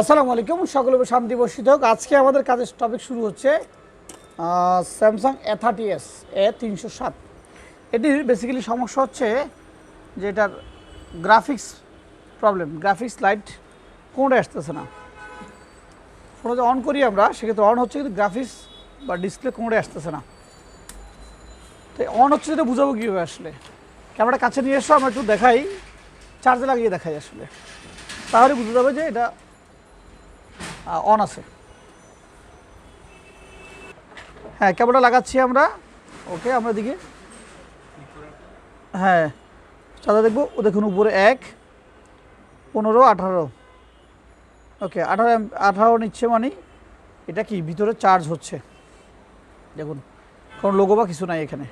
আসসালামু আলাইকুম সকলে শান্তি বর্ষিত হোক। আজকে আমাদের কাজের টপিক শুরু হচ্ছে স্যামসাং এ থার্টি এস এ তিনশো সাত এটির বেসিক্যালি সমস্যা হচ্ছে যে এটার গ্রাফিক্স প্রবলেম গ্রাফিক্স লাইট কোনটা আসতেছে না। ফোনে যে অন করি আমরা, সেক্ষেত্রে অন হচ্ছে কিন্তু গ্রাফিক্স বা ডিসপ্লে কোনটাই আসতেছে না। তো অন হচ্ছে যেটা বুঝাবো কীভাবে আসলে। ক্যামেরা কাছে নিয়ে এসো, আমরা একটু দেখাই চার্জে লাগিয়ে দেখাই আসলে। তাহলে বুঝতে যাবে যে এটা অন আছে। হ্যাঁ ক্যামেরা লাগাচ্ছি আমরা। ওকে আমরা দিকে হ্যাঁ চাঁদা দেখব। ও দেখুন, উপরে এক, পনেরো, আঠারো। ওকে আঠারো আঠারো নিচ্ছে মানে এটা কি? ভিতরে চার্জ হচ্ছে। দেখুন, কোনো লোগো বা কিছু নাই এখানে।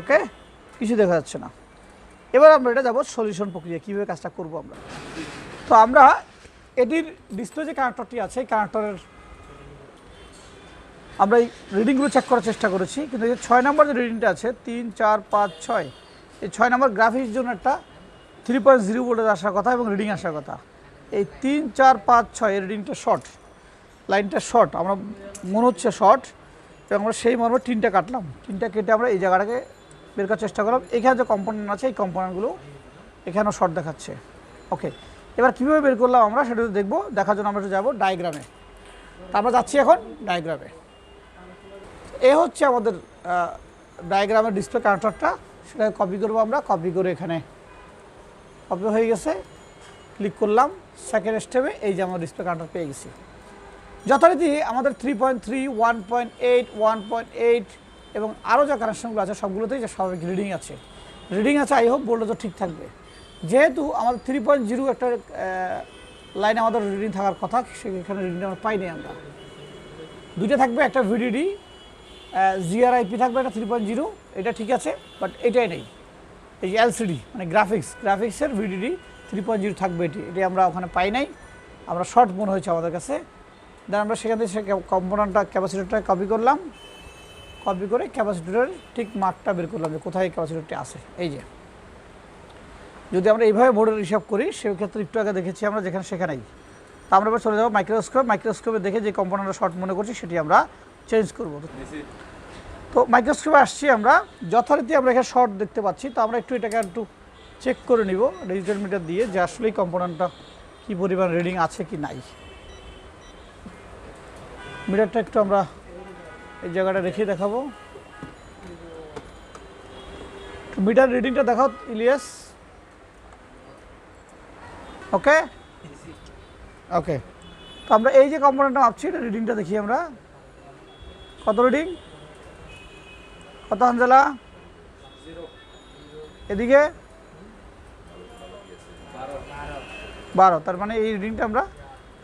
ওকে কিছু দেখা যাচ্ছে না। এবার আমরা এটা যাব সলিউশন প্রক্রিয়া, কীভাবে কাজটা করব আমরা। তো আমরা এটির ডিসপ্লে যে কানেক্টরটি আছে, এই কানেক্টরের আমরা এই রিডিংগুলো চেক করার চেষ্টা করেছি, কিন্তু এই ছয় নম্বর যে রিডিংটা আছে, তিন, চার, পাঁচ, ছয়, এই ছয় নম্বর গ্রাফিক্স জন্য একটা থ্রি পয়েন্ট জিরো ভোল্টেজ আসার কথা এবং রিডিং আসার কথা। এই তিন, চার, পাঁচ, ছয়, এই রিডিংটা শর্ট লাইনটা শর্ট আমরা মনে হচ্ছে শর্ট এবং আমরা সেই মর্মে টিনটা কাটলাম। টিনটা কেটে আমরা এই জায়গাটাকে বের করার চেষ্টা করলাম। এখানে যে কম্পোনেন্ট আছে, এই কম্পোনেন্টগুলো এখানেও শর্ট দেখাচ্ছে। ওকে এবার কীভাবে বের করলাম আমরা সেটা দেখব, দেখার জন্য আমরা যাব ডায়াগ্রামে তা আমরা যাচ্ছি এখন ডায়াগ্রামে এ হচ্ছে আমাদের ডায়াগ্রামের ডিসপ্লে কানেক্টরটা সেটা কপি করব আমরা কপি করে এখানে কপি হয়ে গেছে। ক্লিক করলাম সেকেন্ড স্টেপে এই যে আমার ডিসপ্লে কানেক্টর পেয়ে গেছি। যথারীতি আমাদের three point three one point eight one point eight এবং আরও যা কানেকশনগুলো আছে, সবগুলোতেই যে স্বাভাবিক রিডিং আছে। রিডিং আছে আই হোপ বোল্ডে তো ঠিক থাকবে। যেহেতু আমাদের থ্রি পয়েন্ট জিরো একটা লাইনে আমাদের রিডিং থাকার কথা, সেখানে রিডিং আমরা পাইনি আমরা। দুইটা থাকবে, একটা ভিডিডি জিআরআইপি থাকবে, একটা থ্রি পয়েন্ট জিরো এটা ঠিক আছে বাট এটাই নেই। এই যে এলসিডি মানে গ্রাফিক্স গ্রাফিক্সের ভিডিডি থ্রি পয়েন্ট জিরো থাকবে এটি। এটি আমরা ওখানে পাই নাই, আমরা শর্ট মনে হয়েছে আমাদের কাছে। দেন আমরা সেখান থেকে সে কম্পোনেন্টটা ক্যাপাসিটারটা কপি করলাম। কপি করে ক্যাপাসিটরের ঠিক মার্কটা বের করলাম যে কোথায় ক্যাপাসিটরটি আছে। এই যে। যদি আমরা এইভাবে বোর্ডের হিসাব করি সেক্ষেত্রে একটু আগে দেখেছি আমরা যেখানে সেখানেই। তা আমরা এবার চলে যাব মাইক্রোস্কোপ। মাইক্রোস্কোপে দেখে যে কম্পোনেন্টটা শর্ট মনে করছি সেটি আমরা চেঞ্জ করব। তো মাইক্রোস্কোপে আসছি আমরা। যথারীতি আমরা এখানে শর্ট দেখতে পাচ্ছি। তো আমরা একটু এটাকে একটু চেক করে নিব ডিজিটাল মিটার দিয়ে যে আসলেই কম্পোনেন্টটা কী পরিমাণ রিডিং আছে কি নাই। মিটারটা একটু আমরা এই জায়গাটা রেখে দেখাবো। মিটার রিডিংটা দেখাও ইলিয়াস। ওকে ওকে তো আমরা এই যে কম্পোনেন্টটা মাপছি এটা রিডিংটা দেখি আমরা। কত রিডিং কত হানজালা এদিকে? বারো। তার মানে এই রিডিংটা আমরা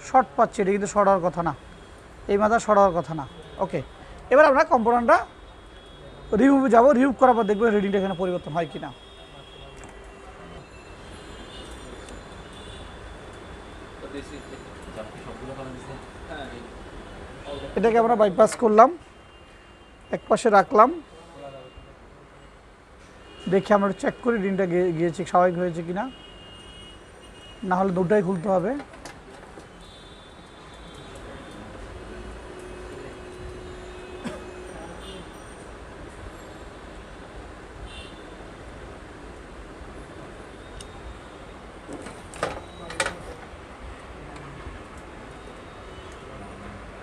শর্ট পাচ্ছি, এটা কিন্তু শর্ট হওয়ার কথা না। এই মাথা শর্ট হওয়ার কথা না। ওকে এবার আমরা কম্পোনেন্টটা রিমুভে যাব। রিমুভ করার পর দেখব রিডিংটা এখানে পরিবর্তন হয় কি না এটাকে আমরা বাইপাস করলাম এক পাশে রাখলাম। দেখি আমরা চেক করি রিংটা গিয়েছে স্বাভাবিক হয়েছে কিনা। না হলে দুটাই খুলতে হবে।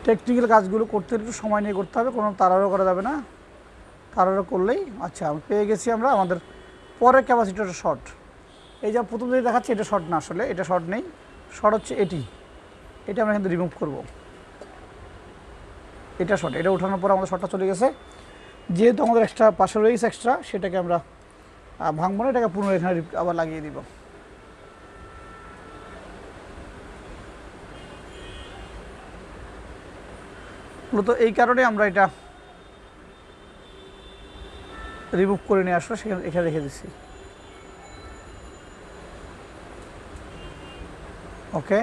টেকনিক্যাল কাজগুলো করতে একটু সময় নিয়ে করতে হবে, কোনো তাড়াহুড়ো করা যাবে না। তাড়াহুড়ো করলেই আচ্ছা পেয়ে গেছি আমরা আমাদের পরের ক্যাপাসিটিটা শর্ট এই যা প্রথম যদি দেখাচ্ছি, এটা শর্ট না আসলে, এটা শর্ট নেই। শর্ট হচ্ছে এটি এটা আমরা কিন্তু রিমুভ করব। এটা শর্ট এটা ওঠানোর পর আমাদের শর্টটা চলে গেছে। যেহেতু আমাদের এক্সট্রা পাশে রয়েছে এক্সট্রা সেটাকে আমরা ভাঙবো না, এটাকে পুনরায় এখানে আবার লাগিয়ে দিব। মূলত এই কারণে আমরা এটা রিমুভ করে নিয়ে আসলো সেখানে এখানে রেখে দিচ্ছি। ওকে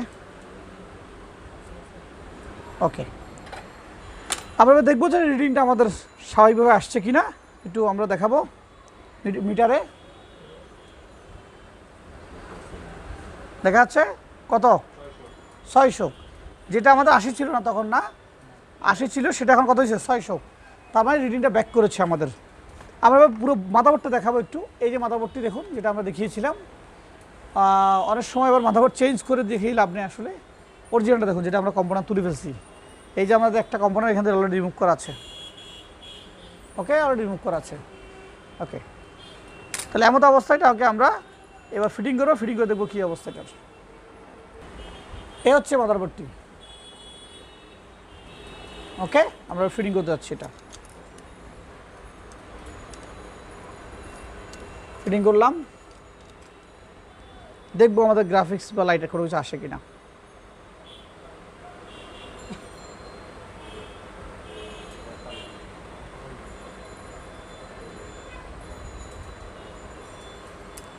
ওকে আমরা দেখব যে রিডিংটা আমাদের স্বাভাবিকভাবে আসছে কি না একটু আমরা দেখাবো মিটারে দেখা যাচ্ছে? কত? ছয়শো। যেটা আমাদের আশি ছিল না তখন না? আশি ছিল, সেটা এখন কত হয়েছে? ছয়শো। তার মানে রিডিংটা ব্যাক করেছে আমাদের। আমরা পুরো মাথাবোর্ডটা দেখাবো একটু। এই যে মাথাবোর্ডটি দেখুন, যেটা আমরা দেখিয়েছিলাম। অনেক সময় এবার মাথাবোর্ড চেঞ্জ করে দেখেই লাভ নেই আসলে। অরিজিনালটা দেখুন, যেটা আমরা কম্পোনার তুলে ফেলছি। এই যে আমাদের একটা কম্পোনার এখান থেকে অলরেডি রিমুভ করা আছে। ওকে অলরেডি রিমুভ করা আছে। ওকে তাহলে এমন অবস্থাটা ওকে আমরা এবার ফিটিং করব ফিটিং করে দেখব কী অবস্থাটার এ হচ্ছে মাদারবোর্ডটি। ওকে আমরা ফিটিং করতে যাচ্ছি এটা। ফিটিং করলাম। দেখব আমাদের গ্রাফিক্স বা লাইটের কিছু আসে কিনা।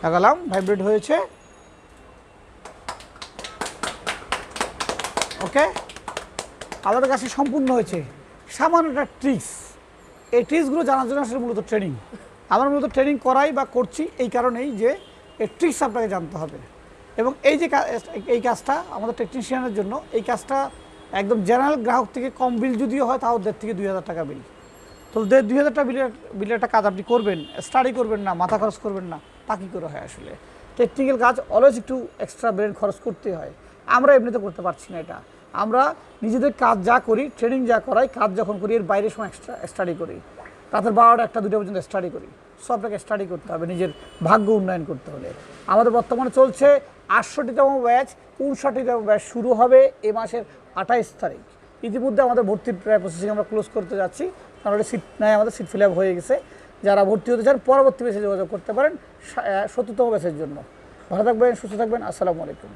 লাগালাম ভাইব্রেট হয়েছে। ওকে আমাদের কাছে সম্পূর্ণ হয়েছে। সামান্য একটা ট্রিক্স এই ট্রিক্সগুলো জানার জন্য আসলে মূলত ট্রেনিং আমরা মূলত ট্রেনিং করাই বা করছি এই কারণেই যে এই ট্রিক্স আপনাকে জানতে হবে। এবং এই যে এই কাজটা আমাদের টেকনিশিয়ানের জন্য, এই কাজটা একদম জেনারেল গ্রাহক থেকে কম বিল যদিও হয়, তাও দেড় থেকে দুই হাজার টাকা বিল তো দেড় দুই হাজার টাকা বিলের বিলের একটা কাজ আপনি করবেন স্টাডি করবেন না, মাথা খরচ করবেন না, তা কী করে হয় আসলে? টেকনিক্যাল কাজ অলওয়েজ একটু এক্সট্রা ব্রেন খরচ করতে হয়। আমরা এমনিতে করতে পারছি না এটা। আমরা নিজেদের কাজ যা করি ট্রেনিং যা করাই, কাজ যখন করি, এর বাইরে সময় এক্সট্রা স্টাডি করি। রাতের বারোটা একটা, দুটো পর্যন্ত স্টাডি করি। সো আপনাকে স্টাডি করতে হবে, নিজের ভাগ্য উন্নয়ন করতে হলে। আমাদের বর্তমানে চলছে আটষট্টিতম ব্যাচ উনষাটটিতম ব্যাচ শুরু হবে এ মাসের আঠাইশ তারিখ। ইতিমধ্যে আমাদের ভর্তির প্রায় প্রসেসিং আমরা ক্লোজ করতে যাচ্ছি। কারণ সিট নেয় আমাদের সিট ফিল হয়ে গেছে। যারা ভর্তি হতে চান, পরবর্তী ব্যাচে যোগাযোগ করতে পারেন সত্তরতম ব্যাচের জন্য। ভালো থাকবেন, সুস্থ থাকবেন, আসসালামু আলাইকুম।